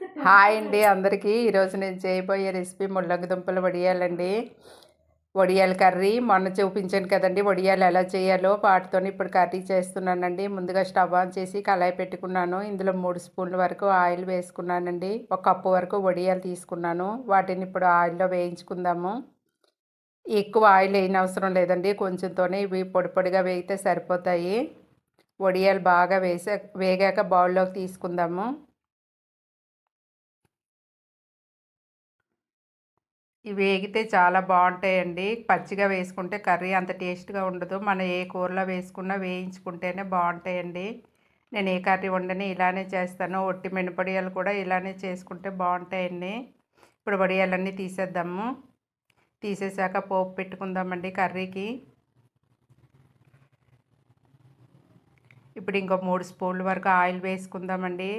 Hi అండి అందరికీ. ఈరోజు నేను చేయబోయే రెసిపీ ముల్లంగి దుంపలు వడియాలండి. వడియాల కర్రీ మొన్న చూపించాను కదండి వడియాలు ఎలా చేయాలో. వాటితో ఇప్పుడు కర్రీ చేస్తున్నానండి. ముందుగా స్టవ్ ఆన్ చేసి కళాయి పెట్టుకున్నాను. ఇందులో మూడు స్పూన్ల వరకు ఆయిల్ వేసుకున్నానండి. ఒక కప్పు వరకు వడియాలు తీసుకున్నాను. వాటిని ఇప్పుడు ఆయిల్లో వేయించుకుందాము. ఎక్కువ ఆయిల్ వేయని అవసరం లేదండి. కొంచెంతోనే ఇవి పొడి పొడిగా వేగితే సరిపోతాయి. వడియాలు బాగా వేసా వేగాక బౌల్లోకి తీసుకుందాము. ఇవి వేగితే చాలా బాగుంటాయండి. పచ్చిగా వేసుకుంటే కర్రీ అంత టేస్ట్గా ఉండదు. మనం ఏ కూరలో వేసుకున్నా వేయించుకుంటేనే బాగుంటాయండి. నేను ఏ కర్రీ వండని ఇలానే చేస్తాను. ఒట్టి మినపడియాలు కూడా ఇలానే చేసుకుంటే బాగుంటాయండి. ఇప్పుడు వడియాలన్నీ తీసేద్దాము. తీసేసాక పోపు పెట్టుకుందామండి కర్రీకి. ఇప్పుడు ఇంకో మూడు స్పూన్ల వరకు ఆయిల్ వేసుకుందామండి.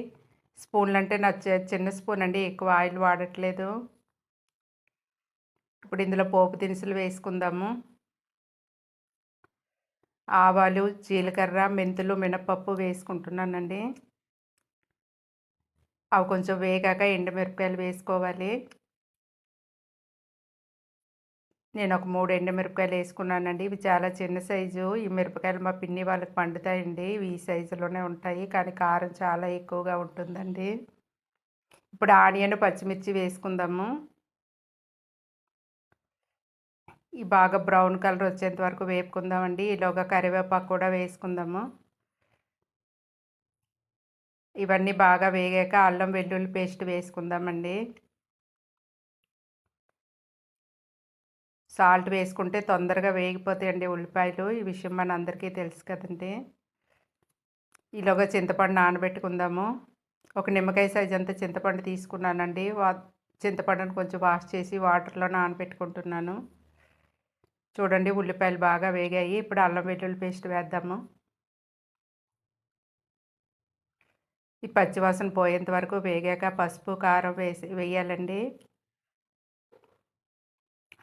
స్పూన్లు అంటే నా చిన్న స్పూన్ అండి. ఎక్కువ ఆయిల్ వాడట్లేదు. ఇప్పుడు ఇందులో పోపు దినుసులు వేసుకుందాము. ఆవాలు జీలకర్ర మెంతులు మినపప్పు వేసుకుంటున్నానండి. అవి కొంచెం వేగాక ఎండుమిరపకాయలు వేసుకోవాలి. నేను ఒక మూడు ఎండుమిరపకాయలు వేసుకున్నానండి. ఇవి చాలా చిన్న సైజు. ఈ మిరపకాయలు మా పిన్ని వాళ్ళకి పండుతాయండి. ఇవి ఈ సైజులోనే ఉంటాయి. కానీ కారం చాలా ఎక్కువగా ఉంటుందండి. ఇప్పుడు ఆనియన్ పచ్చిమిర్చి వేసుకుందాము. ఈ బాగా బ్రౌన్ కలర్ వచ్చేంత వరకు వేపుకుందామండి. ఈలోగా కరివేపాకు కూడా వేసుకుందాము. ఇవన్నీ బాగా వేగాక అల్లం వెల్లుల్లి పేస్ట్ వేసుకుందామండి. సాల్ట్ వేసుకుంటే తొందరగా వేగిపోతాయండి ఉల్లిపాయలు. ఈ విషయం మన అందరికీ తెలుసు కదండి. ఈలోగా చింతపండు నానబెట్టుకుందాము. ఒక నిమ్మకాయ సైజ్ అంతా చింతపండు తీసుకున్నానండి. వా చింతపండును కొంచెం వాష్ చేసి వాటర్లో నానబెట్టుకుంటున్నాను. చూడండి ఉల్లిపాయలు బాగా వేగాయి. ఇప్పుడు అల్లం వెల్లుల్లి పేస్ట్ వేద్దాము. ఈ పచ్చివాసన పోయేంత వరకు వేగాక పసుపు కారం వేసి వేయాలండి.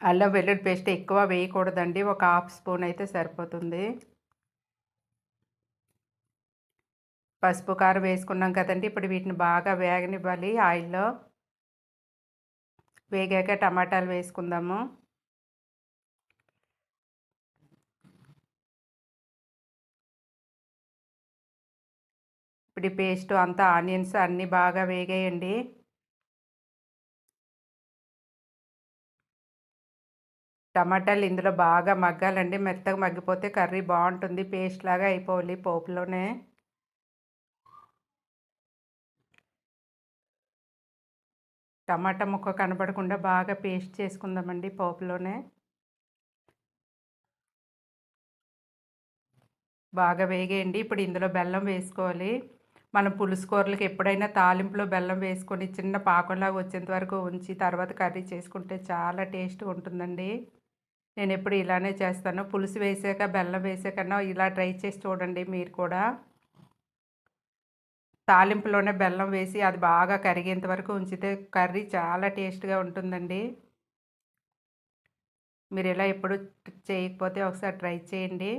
అల్లం వెల్లుల్లి పేస్ట్ ఎక్కువ వేయకూడదండి. ఒక హాఫ్ స్పూన్ అయితే సరిపోతుంది. పసుపు కారం వేసుకున్నాం కదండి. ఇప్పుడు వీటిని బాగా వేగనివ్వాలి. ఆయిల్లో వేగాక టమాటాలు వేసుకుందాము. ఇప్పుడు పేస్ట్ అంతా ఆనియన్స్ అన్నీ బాగా వేగేయండి. టమాటాలు ఇందులో బాగా మగ్గాలండి. మెత్తగా మగ్గిపోతే కర్రీ బాగుంటుంది. పేస్ట్ లాగా అయిపోవాలి పోపులోనే. టమాటా ముక్క కనపడకుండా బాగా పేస్ట్ చేసుకుందామండి పోపులోనే. బాగా వేగేయండి. ఇప్పుడు ఇందులో బెల్లం వేసుకోవాలి. మనం పులుసు కూరలకు ఎప్పుడైనా తాలింపులో బెల్లం వేసుకొని చిన్న పాకంలాగా వచ్చేంత వరకు ఉంచి తర్వాత కర్రీ చేసుకుంటే చాలా టేస్ట్ ఉంటుందండి. నేను ఎప్పుడు ఇలానే చేస్తాను. పులుసు వేసాక బెల్లం వేసాకన్నా ఇలా ట్రై చేసి చూడండి మీరు కూడా. తాలింపులోనే బెల్లం వేసి అది బాగా కరిగేంత వరకు ఉంచితే కర్రీ చాలా టేస్ట్గా ఉంటుందండి. మీరు ఇలా ఎప్పుడు చేయకపోతే ఒకసారి ట్రై చేయండి.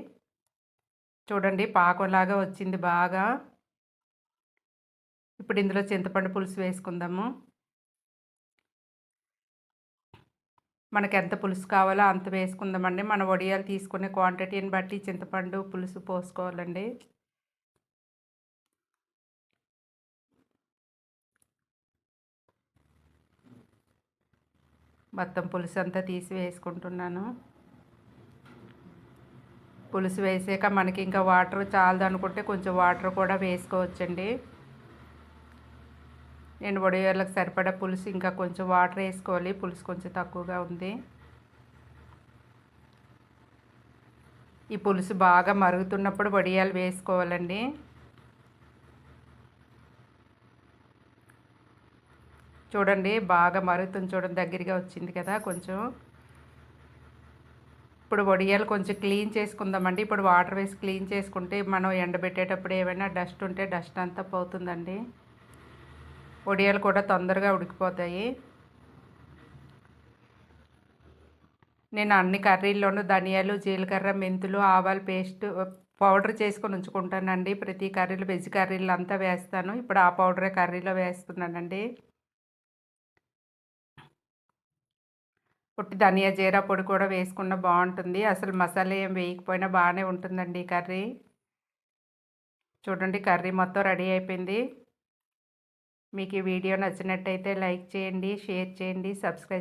చూడండి పాకంలాగా వచ్చింది బాగా. ఇప్పుడు ఇందులో చింతపండు పులుసు వేసుకుందాము. మనకు ఎంత పులుసు కావాలో అంత వేసుకుందామండి. మన వడియాలు తీసుకునే క్వాంటిటీని బట్టి చింతపండు పులుసు పోసుకోవాలండి. మొత్తం పులుసు అంతా తీసి వేసుకుంటున్నాను. పులుసు వేసాక మనకి ఇంకా వాటర్ చాలదు అనుకుంటే కొంచెం వాటర్ కూడా వేసుకోవచ్చండి. నేను వడియాలకు సరిపడా పులుసు ఇంకా కొంచెం వాటర్ వేసుకోవాలి. పులుసు కొంచెం తక్కువగా ఉంది. ఈ పులుసు బాగా మరుగుతున్నప్పుడు వడియాలు వేసుకోవాలండి. చూడండి బాగా మరుగుతుంది చూడండి దగ్గరగా వచ్చింది కదా కొంచెం. ఇప్పుడు వడియాలు కొంచెం క్లీన్ చేసుకుందామండి. ఇప్పుడు వాటర్ వేసి క్లీన్ చేసుకుంటే మనం ఎండబెట్టేటప్పుడు ఏమైనా డస్ట్ ఉంటే డస్ట్ అంతా పోతుందండి. వడియాలు కూడా తొందరగా ఉడికిపోతాయి. నేను అన్ని కర్రీల్లోనూ ధనియాలు జీలకర్ర మెంతులు ఆవాలు పేస్ట్ పౌడర్ చేసుకొని ఉంచుకుంటానండి. ప్రతి కర్రీలు వెజ్ కర్రీలు అంతా వేస్తాను. ఇప్పుడు ఆ పౌడరే కర్రీలో వేస్తున్నానండి. పుట్టి ధనియా జీరా పొడి కూడా వేసుకున్న బాగుంటుంది. అసలు మసాలా ఏం వేయకపోయినా బాగానే ఉంటుందండి కర్రీ. చూడండి కర్రీ మొత్తం రెడీ అయిపోయింది. మీకు ఈ వీడియో నచ్చినట్టయితే లైక్ చేయండి షేర్ చేయండి సబ్స్క్రైబ్